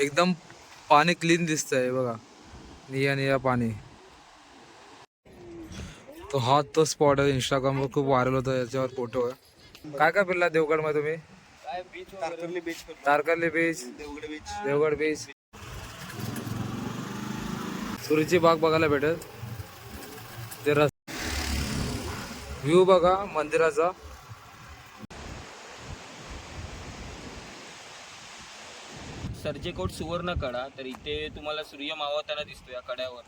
एकदम पाणी क्लीन दिसतंय बघा. निया निया पाणी. तो हा तो स्पॉट आहे. इंस्टाग्रामवर खूप व्हायरल होता याच्यावर फोटो आहे. काय काय फिरला देवगडमध्ये तुम्ही? काय beach Tarkarli beach Tarkarli beach Devgad beach Devgad beach सुरीची बाग बघायला भेटेल. ते रस व्ह्यू बघा मंदिराचा. सर्जेकोट सुवर्ण कडा तर इथे तुम्हाला सूर्य मावळताना दिसतो या कड्यावर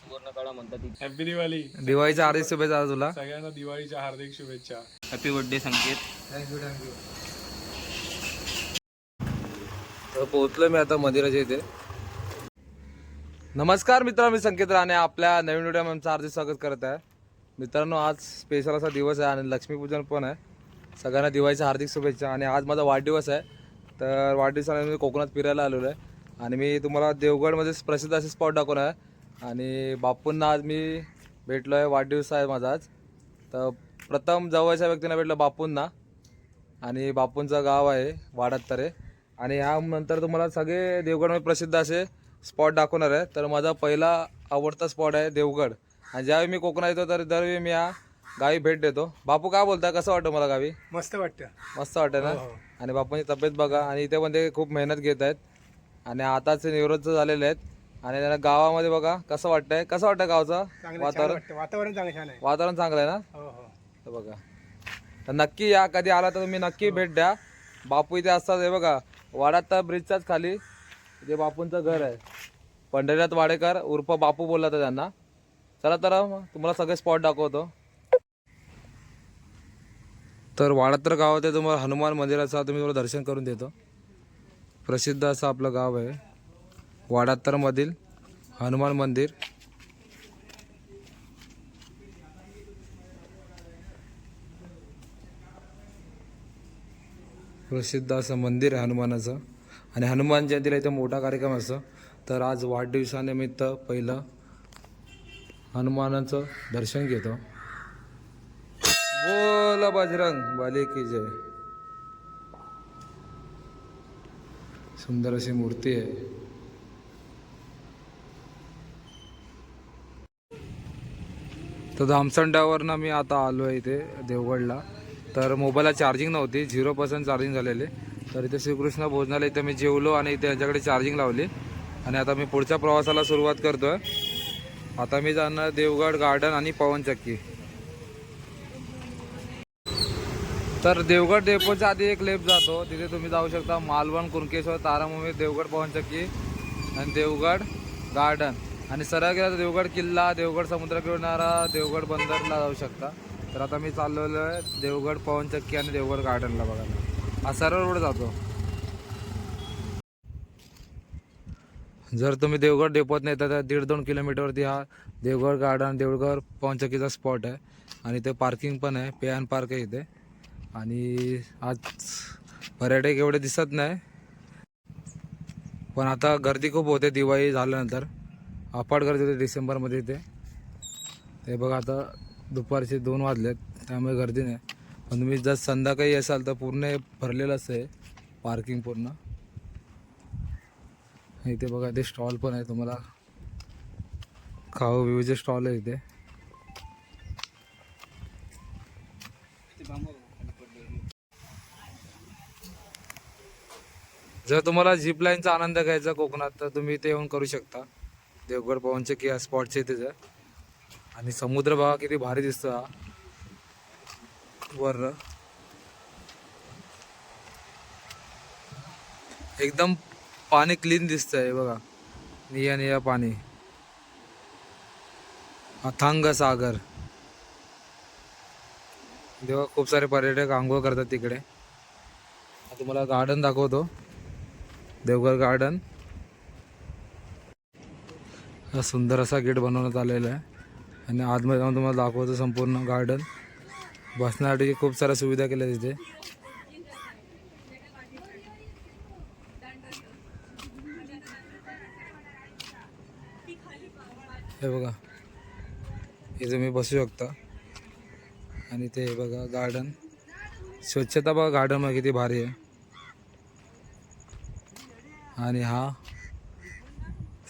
सुवर्ण कडा म्हणतात इथे. हॅपी दिवाळी दिवाळीच्या हार्दिक शुभेच्छा तुला. सगळ्यांना दिवाळीच्या हार्दिक शुभेच्छा. Happy birthday Sanket. Thank you thank you तर पोहोचलो मी आता मंदिराच्या इथे. नमस्कार मित्रांनो मी संकेत राणे आपल्या नवीन व्हिडिओ आमचं हार्दिक स्वागत करत आहे. मित्रांनो आज स्पेशल असा दिवस आहे आणि लक्ष्मीपूजन पण आहे. सगळ्यांना दिवाळीच्या हार्दिक शुभेच्छा आणि आज माझा वाढदिवस आहे. तर वाढदिवसाला मी कोकणात फिरायला आलेलो आहे. आणि मी तुम्हाला देवगडमध्ये प्रसिद्ध असे स्पॉट दाखवणार आहे. आणि बापूंना आज मी भेटलो आहे वाढदिवस आहे माझा आज. तर प्रथम जवळच्या व्यक्तींना भेटलो बापूंना. आणि बापूंचं गाव आहे वाडातरे आणि ह्यानंतर तुम्हाला सगळे देवगडमध्ये प्रसिद्ध असे स्पॉट दाखवणार आहे. तर माझा पहिला आवडता स्पॉट आहे देवगड. आणि ज्यावेळी मी कोकणात येतो तर दरवेळी मी या गावी भेट देतो. बापू काय बोलता? कसं वाटतं मला गावी? मस्त वाटतं. मस्त वाटतं ना? आणि बापूंची तब्येत बघा. आणि इथे पण ते खूप मेहनत घेत आहेत. आणि आताच ते निवृत्त झालेले आहेत. आणि त्यांना गावामध्ये बघा कसं वाटतंय? कसं वाटतं गावचं? वातावरण? वातावरण चांगलं छान आहे. वातावरण चांगलं आहे ना? हो हो. हे बघा. तर नक्की या. कधी आला तर तुम्ही नक्की भेट द्या. बापू इथे असतात. हे बघा वाड्यात ब्रिजच्याच खाली. इथे बापूंचं घर आहे. पंढरीनाथ वाडेकर उर्फ बापू बोलला तर त्यांना. चला तर मग तुम्हाला सगळे स्पॉट दाखवतो. तर वाडात्र गावात आहे तुम्हाला हनुमान मंदिराचं तुम्ही तुम्हाला दर्शन करून देतो. प्रसिद्ध असं आपलं गाव आहे. वाडातरमधील हनुमान मंदिर. प्रसिद्ध असं मंदिर आहे हनुमानाचं. आणि हनुमान जयंतीला इथं मोठा कार्यक्रम असतो. तर आज वाढदिवसानिमित्त पहिलं हनुमानाचं दर्शन घेतो. बोल बजरंग बाले की जय। सुंदर अशी मूर्ती आहे. तर धामसंडावरनं मी आता आलो आहे इथे देवगडला. तर मोबाईलला चार्जिंग नव्हती झिरो पर्सेंट चार्जिंग झालेले. तर इथे श्रीकृष्ण भोजनालय इथे मी जेवलो आणि इथे यांच्याकडे चार्जिंग लावली. आणि आता मी पुढच्या प्रवासाला सुरुवात आहे आता मी जाणार देवगड गार्डन आणि पवनचक्की. तर देवगड डेपोच्या आधी एक लेप जातो. तिथे तुम्ही जाऊ शकता मालवण कुणकेश्वर तारामुमी देवगड पवनचक्की आणि देवगड गार्डन. आणि सरळ गेला तर देवगड किल्ला देवगड समुद्र किनारा देवगड बंदरला जाऊ शकता. तर आता मी चाललेलो आहे देवगड पवनचक्की आणि देवगड गार्डनला बघायला. हा सरळ रोड जातो. जर तुम्ही देवगड डेपोत नाही तर दीड दोन किलोमीटरवरती हा देवगड गार्डन देवगड पवनचक्कीचा स्पॉट आहे. आणि इथे पार्किंग पण आहे. पे अँड पार्क आहे इथे. आणि आज पर्यटक एवढे दिसत नाही. पण आता गर्दी खूप होते दिवाळी झाल्यानंतर. अपाट गर्दी होते डिसेंबरमध्ये इथे. ते बघा आता दुपारचे दोन वाजलेत त्यामुळे गर्दी नाही. पण तुम्ही जर संध्याकाळी असाल तर पूर्ण भरलेलं आहे पार्किंग पूर्ण. इथे बघा ते स्टॉल पण आहे तुम्हाला. खाऊ विविध स्टॉल आहे इथे. जर तुम्हाला झिप लाईनचा आनंद घ्यायचा कोकणात तर तुम्ही इथे येऊन करू शकता. देवगड पवनचे की स्पॉटचे तिथं. आणि समुद्र भागा किती भारी दिसतो हा. वर एकदम पाणी क्लीन दिसतंय बघा. निया निया पाणी. अथांग सागर. तेव्हा खूप सारे पर्यटक आंघोळ करतात तिकडे. तुम्हाला गार्डन दाखवतो. देवघर गार्डन हा सुंदर असा गेट बनवण्यात आलेला आहे. आणि आतमध्ये जाऊन तुम्हाला दाखवतो संपूर्ण गार्डन बसण्यासाठी खूप साऱ्या सुविधा केल्या तिथे. हे बघा. हे तुम्ही बसू शकता. आणि ते बघा गार्डन स्वच्छता बघा गार्डन किती भारी आहे. आणि हा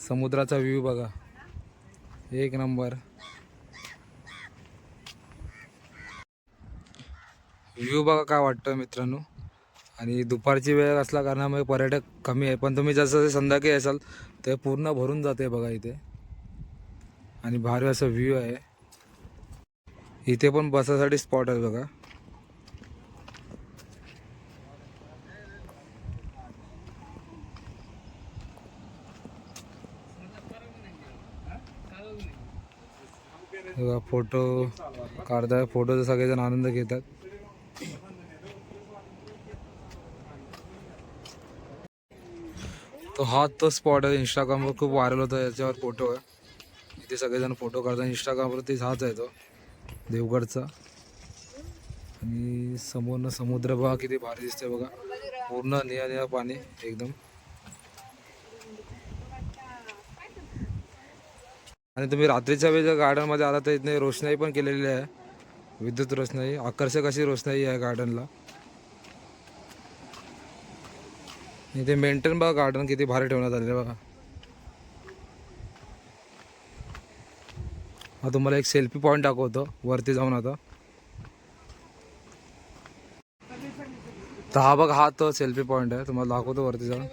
समुद्राचा व्ह्यू बघा. एक नंबर व्ह्यू बघा काय वाटतं मित्रांनो. आणि दुपारची वेळ असल्या कारणामुळे पर्यटक कमी आहे. पण तुम्ही जसं जसं संध्याकाळी असाल ते पूर्ण भरून जाते बघा इथे. आणि भारी असा व्ह्यू आहे. इथे पण बसासाठी स्पॉट आहे बघा. बघा फोटो काढताय. फोटोचा सगळेजण आनंद घेतात. तो हा तो स्पॉट आहे. इंस्टाग्रामवर खूप व्हायरल होता याच्यावर फोटो आहे. इथे सगळेजण फोटो काढतात. इंस्टाग्रामवरतीच हाच आहे तो. देवगडचा. आणि समोरनं समुद्र बघा किती भारी दिसतंय बघा. पूर्ण निळा निळा पाणी एकदम. आणि तुम्ही रात्रीच्या वेळेच्या गार्डनमध्ये आला तर इथे रोषणाई पण केलेली आहे. विद्युत रोषणाई आकर्षक अशी रोषणाई आहे गार्डनला. इथे मेंटेन बघा गार्डन किती भारी ठेवण्यात आलेलं आहे बघा. हा तुम्हाला एक सेल्फी पॉईंट दाखवतो वरती जाऊन आता. तर हा बघ हा तो सेल्फी पॉईंट आहे तुम्हाला दाखवतो वरती जाऊन.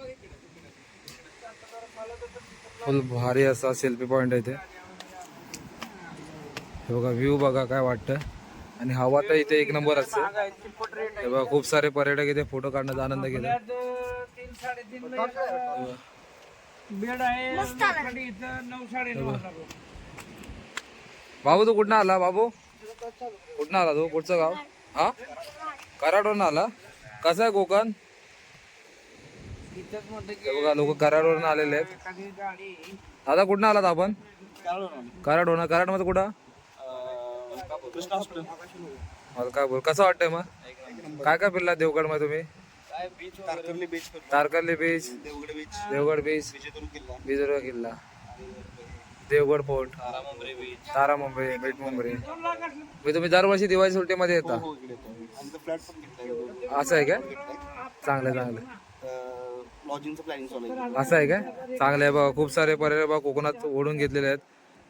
फुल भारी असा सेल्फी पॉईंट आहे इथे. हे बघा व्ह्यू बघा काय वाटतं आणि हवा तर इथे एक नंबर असते हे बघा खूप सारे पर्यटक इथे फोटो काढण्याचा आनंद घेतात. बेड आहे नऊ रुपये. बाबू तू कुठनं आला बाबू? कुठनं आला तू? कुठचं गाव? हा? कराडवरून आला? कसं आहे कोकण? बघा लोक कराडवरून आलेले आहेत. दादा कुठनं आलात आपण? कराडवरून. कराडमध्ये कुठं? मला काय बोल कसं वाटतंय मग? काय काय फिरला देवगडमध्ये तुम्ही? Beach Tarkarli beach Tarkarli beach Devgad beach Devgad beach किल्ला देवगड फोर्ट तारा मुंबई मीठ मुंबई मी तुम्ही दरवर्षी दिवाळी सुट्टीमध्ये येता? असं आहे का? चांगलं आहे, चांगलं. आहे. लॉजिंगचं प्लॅनिंग चालू असं आहे काय चांगलं आहे बघा. खूप सारे पर्याय बघा कोकणात ओढून घेतलेले आहेत.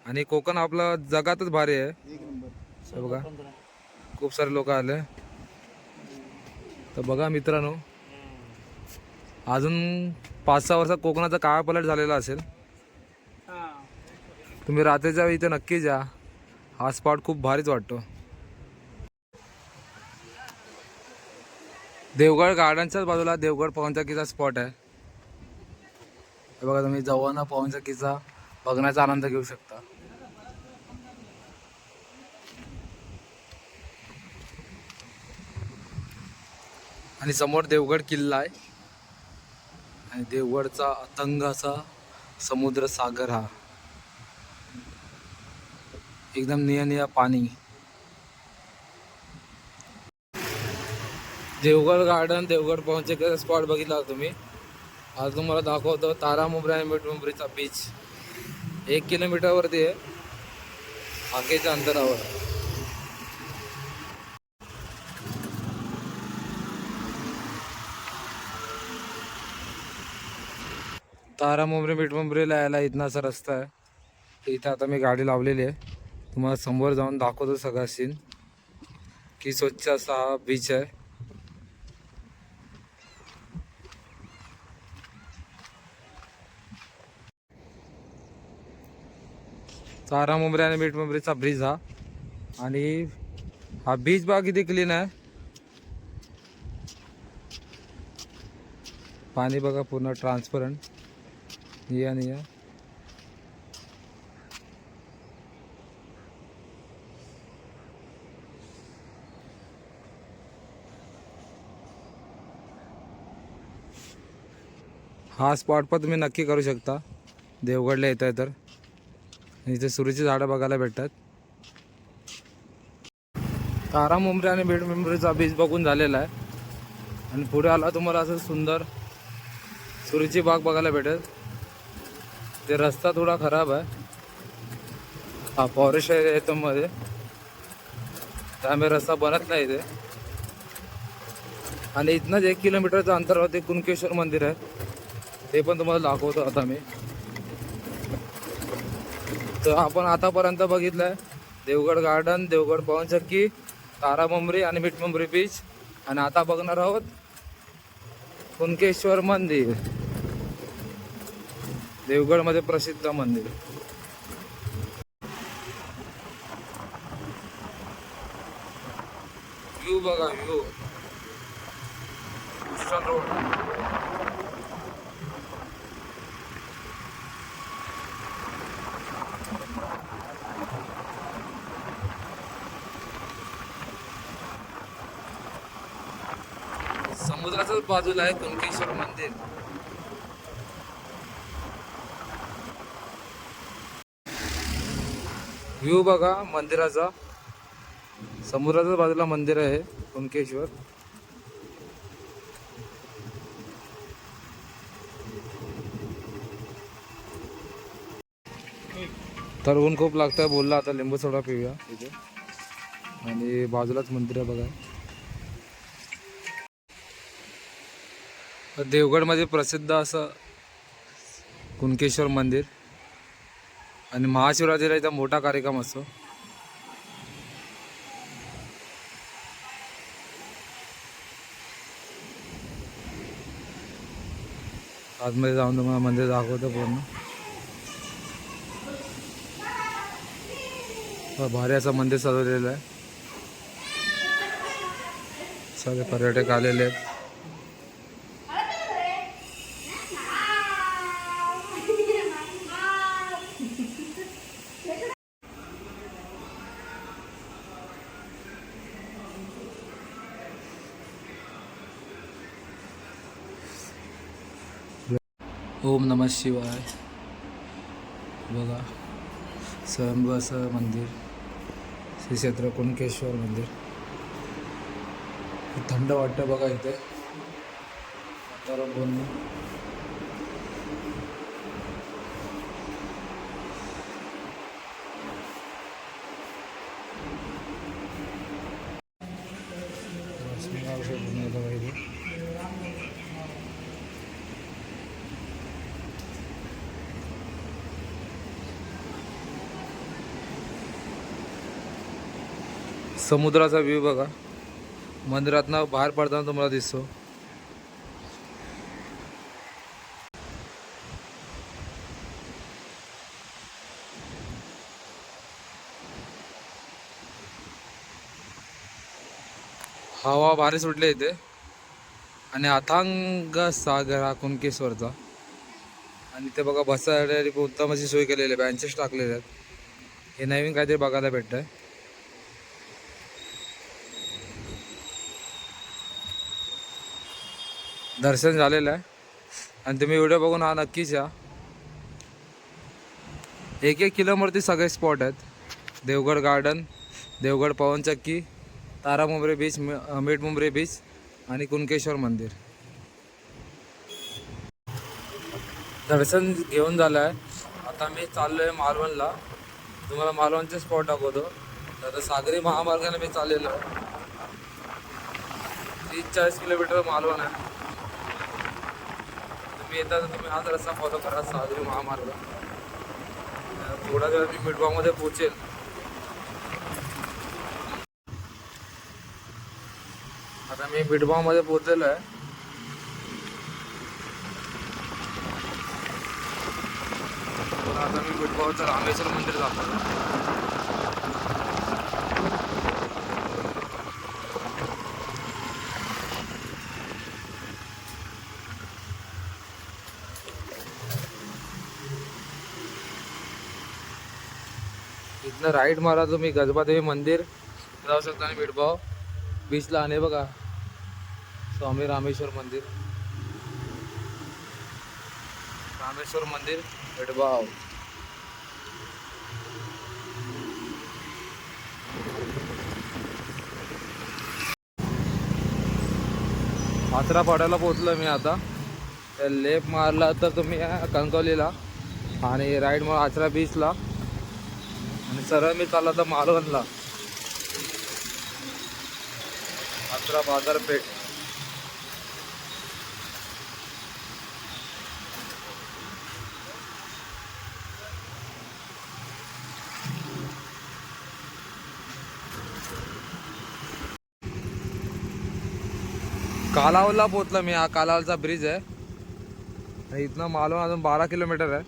आणि कोकण आपलं जगातच भारी आहे. हे बघा. खूप सारे लोक आले. तर बघा मित्रांनो अजून पाच सहा वर्षात कोकणाचा काळा पलट झालेला असेल. तुम्ही रात्रीच्या वेळी इथे नक्की जा. हा स्पॉट खूप भारीच वाटतो. देवगड गार्डनच्याच बाजूला देवगड पवनचक्कीचा स्पॉट आहे. हे बघा तुम्ही जवाना पवनचक्कीचा बघण्याचा आनंद घेऊ शकता. आणि समोर देवगड किल्ला आहे. आणि देवगडचा अतंग असा समुद्र सागर हा. एकदम निया निया पाणी. देवगड गार्डन देवगड पोहोचे स्पॉट बघितला तुम्ही. आज तुम्हाला दाखवतो तारा मुंबरी आणि बीच एक किलोमीटरवरती आहे. बाकीच्या अंतरावर. तारा मुंबरे मीठ यायला इथनं असा रस्ता आहे. इथं आता मी गाडी लावलेली आहे. तुम्हाला समोर जाऊन दाखवतो सगळा सीन की स्वच्छ असा हा बीच आहे. तारा मुंबरे आणि मीठ ब्रिज हा. आणि हा बीच बाग किती क्लीन आहे. पाणी बघा पूर्ण ट्रान्सपरंट निया निया हा स्पॉट पण तुम्ही नक्की करू शकता. देवगडला येत आहे तर. इथे सुरीची झाडं बघायला भेटतात. तारा मुंबरी आणि बीड मुंबरेचा बीच बघून झालेला आहे. आणि पुढे आला तुम्हाला असं सुंदर सुरीची बाग बघायला भेटेल. ते रस्ता थोडा खराब आहे. हा फॉरेस्ट एरिया येतो मध्ये त्यामुळे रस्ता बनत नाही इथे. आणि इथनंच एक किलोमीटरचं अंतरावर ते कुणकेश्वर मंदिर आहे. ते पण तुम्हाला दाखवतो आता मी. तर आपण आतापर्यंत बघितलंय देवगड गार्डन देवगड पवनचक्की तारामुंबरी आणि मिठमुंबरी बीच आणि आता बघणार आहोत कुणकेश्वर मंदिर. देवगडमध्ये प्रसिद्ध मंदिर. व्ह्यू बघा व्ह्यू. रोड. समुद्राच्याच बाजूला आहे कुणकेश्वर मंदिर. व्ह्यू बघा मंदिराचा. समुद्राच्या बाजूला मंदिर आहे कुणकेश्वर. तर ऊन खूप लागतं बोलला आता लिंबू सोडा पिऊया इथे. आणि बाजूलाच मंदिर आहे बघा. देवगडमध्ये प्रसिद्ध असं कुणकेश्वर मंदिर. आणि महाशिवरात्रीला इथं मोठा कार्यक्रम असतो. आतमध्ये जाऊन तुम्हाला मंदिर दाखवतो पूर्ण. भारी असं मंदिर सजवलेलं आहे. सगळे पर्यटक आलेले आहेत. ओम नम शिवाय. बघा स्वयंभू मंदिर श्री क्षेत्र कुणकेश्वर मंदिर. थंड वाटतं बघा इथे. वातावरण पूर्ण रश्मी औषध घेऊन येतो बघा इथे. समुद्राचा व्ह्यू बघा. मंदिरातनं बाहेर पडताना तुम्हाला दिसतो. हवा भारी सुटले इथे. आणि अथांग सागर हा कुणकेश्वरचा. आणि ते बघा बसायला उत्तमाची सोय केलेली आहे. बँचेस टाकलेले आहेत. हे नवीन काहीतरी बघायला भेटतं आहे दर्शन झालेलं आहे. आणि तुम्ही व्हिडिओ बघून हा नक्कीच या. एक एक किलोमीटरती सगळे स्पॉट आहेत. देवगड गार्डन देवगड पवनचक्की तारामुंबरी बीच मीठ मुंबरे बीच आणि कुणकेश्वर मंदिर. दर्शन घेऊन झालं आहे आता मी चाललो आहे मालवणला. तुम्हाला मालवणचे स्पॉट दाखवतो. तर सागरी महामार्गाने मी चाललेलो. आहे तीस चाळीस किलोमीटर मालवण आहे. तुम्ही येता तर तुम्ही हाच रस्ता फॉलो करा साजरी महामार्ग. थोडा वेळ मी मिठवामध्ये पोहोचेल. आता मी बिडबामध्ये पोहोचलेलो आहे. आता मी बिडबावचं रामेश्वर मंदिर जातो इथनं राईट मारा तुम्ही गजबादेवी मंदिर जाऊ शकता आणि मिठभाव बीचला आणि बघा स्वामी रामेश्वर मंदिर. रामेश्वर मंदिर मिठभाव आचरा पाड्याला पोहोचलो मी आता. तर लेफ्ट मारला तर तुम्ही कणकवलीला आणि राईट मार आचरा बीचला. आणि सरळ मी चालला तर मालवणला. आत्रा बाजारपेठ कालावला पोचला मी. हा कालावलचा ब्रिज आहे. इथनं मालवण अजून बारा किलोमीटर आहे.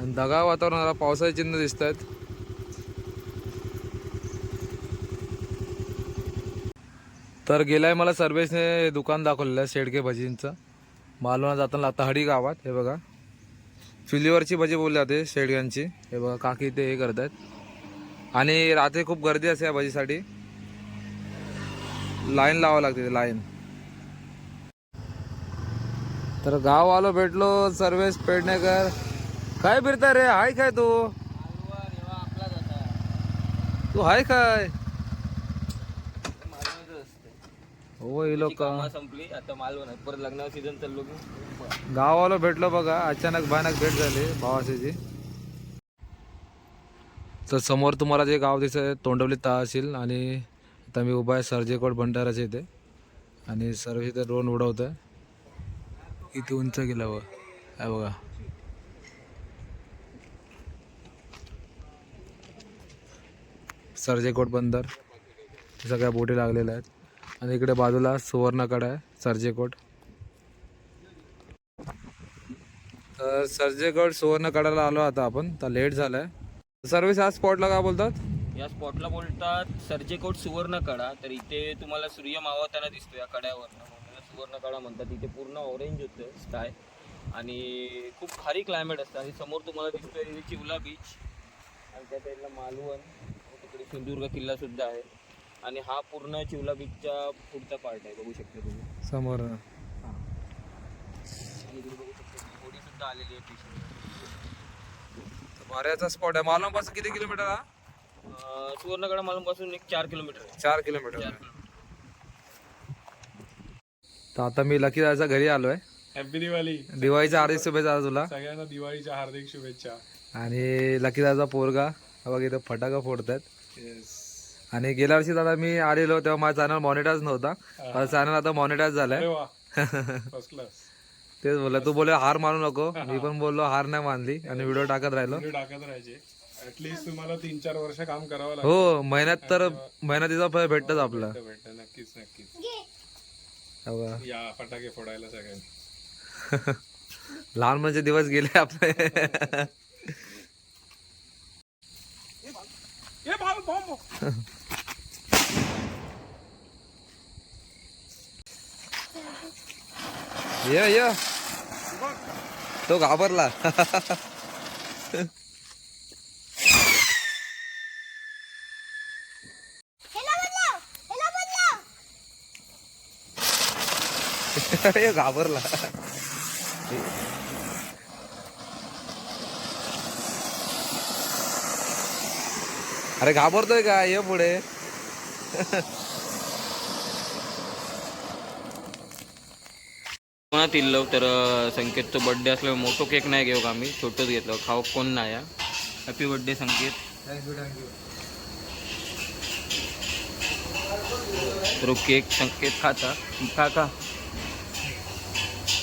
आणि दगा वातावरणाला पावसाचे चिन्ह दिसत आहेत तर गेलाय मला सर्वेशने दुकान दाखवलेलं आहे शेडके भजींचं. मालवणा जाताना आता हडी गावात हे बघा. चुलीवरची भजी बोलली जाते शेडग्यांची. हे बघा काकी ते हे करत आहेत आणि रात्री खूप गर्दी असते या भजीसाठी. लाईन लावावं लागते लाईन. तर गाव आलो भेटलो सर्वेश पेडणेकर. काय फिरता रे? हाय काय तू? तू हाय काय? लोक. संपली आता मालवण परत लग्नावर सीझन चाललो की? गावाला भेटलो बघा अचानक भयानक भेट झाली भावाशीची तर समोर तुम्हाला जे गाव दिसत आहे तोंडवली तहसील आणि आता मी उभा आहे सर्जेकोट भंडाराच्या इथे. आणि सर्व इथे ड्रोन उडवत आहे किती उंच गेलं व आहे बघा. सर्जेकोट बंदर. सगळ्या बोटी लागलेल्या आहेत. आणि इकडे बाजूला सुवर्णकडा आहे सर्जेकोट. तर सर्जेकोट सुवर्णकडाला आलो आता आपण तर लेट झालाय. सर्व्हिस या स्पॉटला काय बोलतात? या स्पॉटला बोलतात सर्जेकोट सुवर्ण कडा तर इथे तुम्हाला सूर्य मावळताना दिसतो या कड्यावरनं. सुवर्णकडा सुवर्ण कडा म्हणतात इथे पूर्ण ऑरेंज होतं स्काय आणि खूप खारी क्लायमेट असतं. आणि समोर तुम्हाला दिसतोय चिवला बीच आणि त्या साईडला मालवण. तिकडे सिंधुदुर्ग किल्ला सुद्धा आहे. आणि हा पूर्ण चिवला बीचचा पुढचा पार्ट आहे बघू शकता तुम्ही. समोर. आणि इकडे बघू शकता होडी सुद्धा आलेली आहे फिशिंग माऱ्याचा स्पॉट आहे. मालवणपासून किती किलोमीटर हा? सुवर्णकडा मालूमपासून एक चार किलोमीटर आहे. चार किलोमीटर तर आता मी लकी दादाच्या घरी आलोय. हॅपी दिवाळी दिवाळीच्या हार्दिक शुभेच्छा तुला. सगळ्यांना दिवाळीच्या हार्दिक शुभेच्छा. आणि लकी दादाचा पोरगा. हा बघ इथं फटाका फोडतात येस आणि गेल्या वर्षी दादा मी आलेलो तेव्हा माझा चॅनल मॉनिटाईज नव्हता. माझा चॅनल आता मॉनिटाईज झालाय. तेच बोलला तू बोल हार मानू नको. मी पण बोललो हार नाही मानली आणि व्हिडिओ टाकत राहिलो. व्हिडिओ टाकत राहायचे. ऍटलीस्ट तुम्हाला तीन चार वर्ष काम करावं लागतं हो महिन्यात तर मेहनतीचा फळ भेटतच आपलं. भेटतं, नक्कीच नक्कीच. हो का? या फटाके फोडायला सगळ्यांनी. लहान म्हणजे दिवस गेले आपले. ये ये. तो घाबरला. घाबरला. अरे घाबरतोय का? ये पुढे. कोणात इल्लो तर संकेतचं बर्थडे असल्यामुळे मोठो केक नाही घेऊ का आम्ही? छोटंच घेतलं. खाऊ कोण नाही happy birthday Sanket. Thank you thank you तर केक संकेत खाता. खा का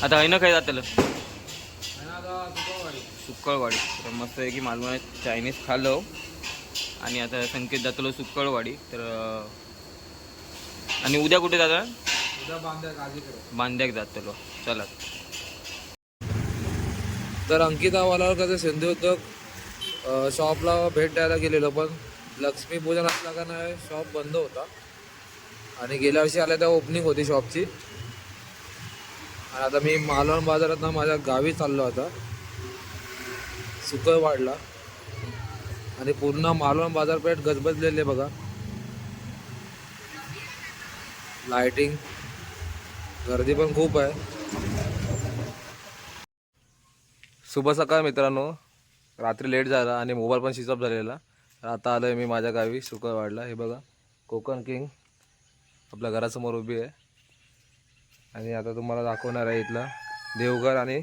आता आहे ना काय जातलं? सुक्कळवाडी तर मस्त आहे की मालवणात चायनीज खाल्लं आणि आता संकेत जातलो सुक्कळवाडी तर आणि उद्या कुठे जाता? बांद्याक जातलो. चला. तर अंकिता वालावर कसं सिंधू उद्योग अं, शॉपला भेट द्यायला गेलेलो पण लक्ष्मीपूजन असला का नाही शॉप बंद होता. आणि गेल्या वर्षी आल्या तेव्हा ओपनिंग होती शॉपची आणि आता मी मालवण बाजारात ना माझ्या गावी चाललो आता. सुकळ वाढला आणि पूर्ण मालवण बाजारपेठ गजबजलेली आहे बघा. लाइटिंग गर्दी पण खूप आहे. शुभ सकाळ मित्रांनो. रात्री लेट झाला आणि मोबाईल पण स्विच ऑफ झालेला. तर आता आलो आहे मी माझ्या गावी शुक्रवाडला हे बघा कोकण किंग आपल्या घरासमोर उभी आहे. आणि आता तुम्हाला दाखवणार आहे इथला देवघर आणि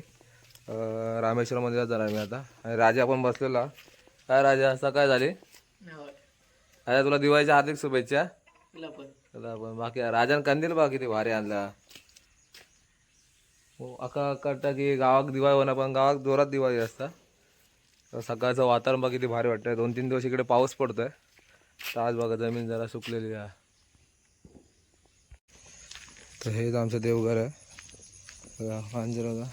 रामेश्वर मंदिरात जाणार मी आता. आणि राजा पण बसलेला. काय राजा असं काय झाले? राजा तुला दिवाळीच्या हार्दिक शुभेच्छा. तुला पण. बाकी राजान कंदील बघा किती भारी आणला. हो अका अक्का की गावात दिवाळी होणार पण गावात जोरात दिवाळी असता. तर सकाळचं वातावरण बघा किती भारी वाटतंय. दोन तीन दिवस इकडे पाऊस पडतोय. तर आज बघा जमीन जरा सुकलेली आहे. तर हेच आमचं देवघर आहे. बघा पांजर बघा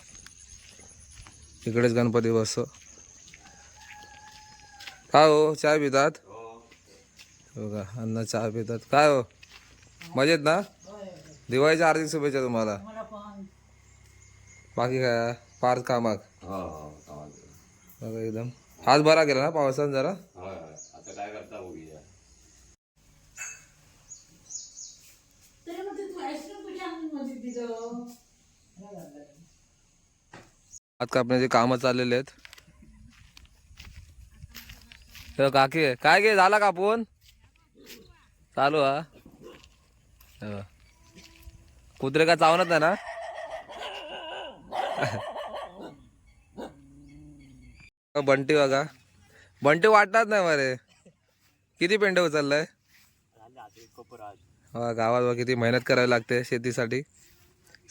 इकडेच गणपती बसतो. काय हो? चहा पितात? बघा अण्णा चहा पितात. काय हो? मजेत ना? दिवाळीच्या हार्दिक शुभेच्छा तुम्हाला. बाकी काय? पार कामाक. बघा एकदम. हात बरा गेला ना पावसानं जरा? हात कापण्याचे काम चाललेले आहेत. हे काकी काय गे झाला का कापून चालू हा. कुत्रे का चावणत ना? बंटी बघा. बंटी वाटतात नाही मरे. किती पेंड उचललाय? गावात बघ किती मेहनत करावी लागते शेतीसाठी.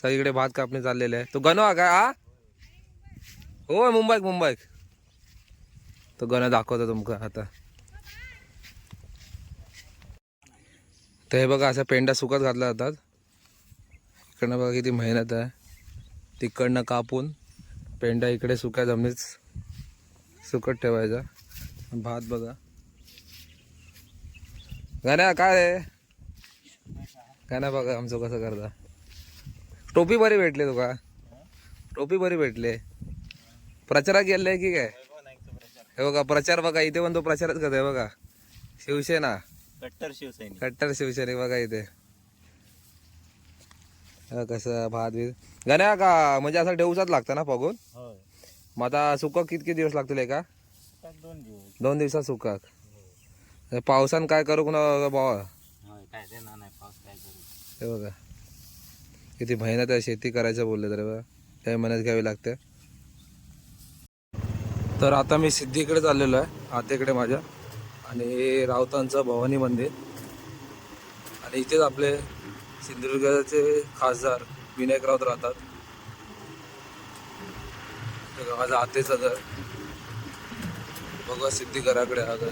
सगळीकडे भात कापणी चाललेली आहे. तो गणो हा का हा? हो मुंबईत मुंबईत तो गण दाखवतो तुमका आता. तर हे बघा असा पेंडा सुकत घातला जातात. इकडनं बघा किती मेहनत आहे. तिकडनं कापून पेंडा इकडे सुक्या जमिनीत सुकत ठेवायचा. भात बघा. गाण्या काय रे? गाण्या बघा आमचं कसं करता. टोपी बरी भेटली तुका? टोपी बरी भेटले. प्रचारात गेले की काय? हे बघा प्रचार बघा इथे पण तो प्रचारच करतोय बघा. शिवसेना. कट्टर शिवसैनिक. कट्टर शिवसैनिक बघा इथे. हा, कसं भात बीत. गाण्या का म्हणजे असं ठेवूचाच लागतं ना होय. मग आता सुका कितके दिवस लागतील का दोन दिवस. दोन दिवसात सुकाक हे पावसान काय करू ना बाबा होय काय ते ना नाही पाऊस काय करू? हे बघा. किती मेहनत आहे शेती करायचं बोलले तर बघा. मेहनत घ्यावी लागते. तर आता मी सिद्धीकडे चाललेलो आहे आतेकडे माझ्या. आणि हे राऊतांचं भवानी मंदिर. आणि इथेच आपले सिंधुदुर्गाचे खासदार विनायक राऊत राहतात. हे माझं आतेचं घर. बघा सिद्धी घराकडे हा घर.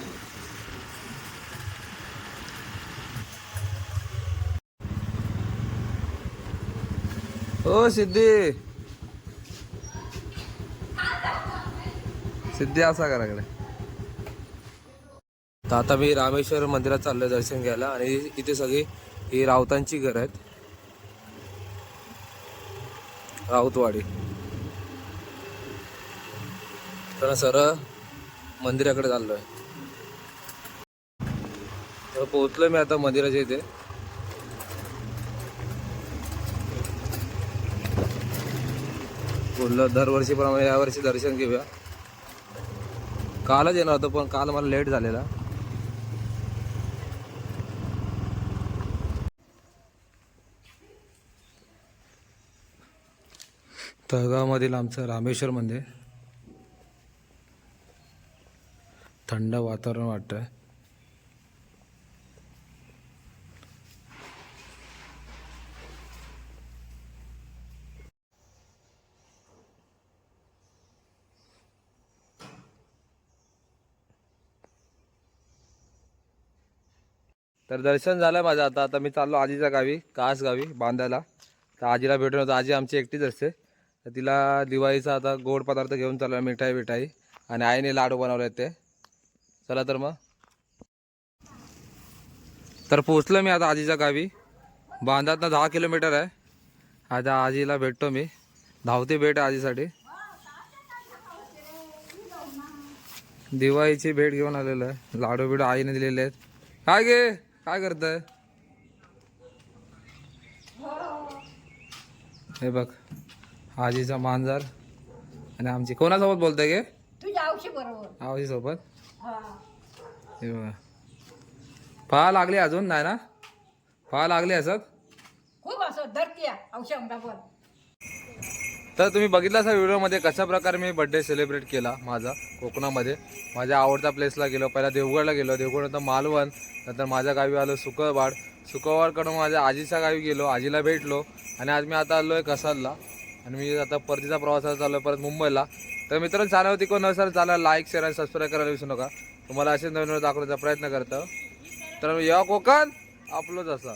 ओ सिद्धी! सिद्धी असा घराकडे तर आता मी रामेश्वर मंदिरात चाललोय दर्शन घ्यायला आणि इथे सगळी ही राऊतांची घर आहेत. राऊतवाडी. तर सरळ मंदिराकडे चाललोय. तर पोहोचलोय मी आता मंदिराच्या इथे. बोललं दरवर्षीप्रमाणे यावर्षी दर्शन घेऊया. कालच येणार होतं पण काल मला लेट झालेला. तळगावमधील आमचं रामेश्वर मंदिर. थंड वातावरण वाटतं तर दर्शन झालं माझं आता. आता मी चाललो आजीच्या गावी कास गावी बांधायला तर आजीला भेटून होतं. आजी आमची एकटीच असते. तर तिला दिवाळीचा आता गोड पदार्थ घेऊन चाललो मिठाई बिठाई. आणि आईने लाडू बनवले ते. चला तर मग. तर पोचलो मी आता आजीच्या गावी. बांधातनं दहा किलोमीटर आहे. आता आजीला भेटतो मी. धावती भेट आहे आजीसाठी. दिवाळीची भेट घेऊन आलेलो आहे. लाडू बिडू आईने दिलेले आहेत. काय गे? काय करताय? हे बघ आजीचा मांजर आणि आमची. कोणासोबत बोलताय गे? तुझ्या आवशी बरोबर. सोबत हा. बघा. लागली अजून नाही ना? पहा लागली असं? खूप असं धरती बोल तर तुम्ही बघितला असा व्हिडिओमध्ये कशा प्रकारे मी बड्डे सेलिब्रेट केला माझा कोकणामध्ये. माझ्या आवडत्या प्लेसला गेलो पहिला देवगडला गेलो. देवगडनंतर मालवण नंतर माझ्या गावी आलो सुकळवाड. सुकळवाडकडून माझ्या आजीच्या गावी गेलो आजीला भेटलो आणि आज मी आता आलो आहे कसालला. आणि मी आता परतीचा प्रवासाला चाललो परत मुंबईला. तर मित्रांनो चॅनल होती कोण नसेल चालेल लाईक शेअर आणि सबस्क्राईब करायला विसरू नका. तुम्हाला असे नवीन नवीन दाखवण्याचा प्रयत्न करतं. तर या कोकण आपलंच असा.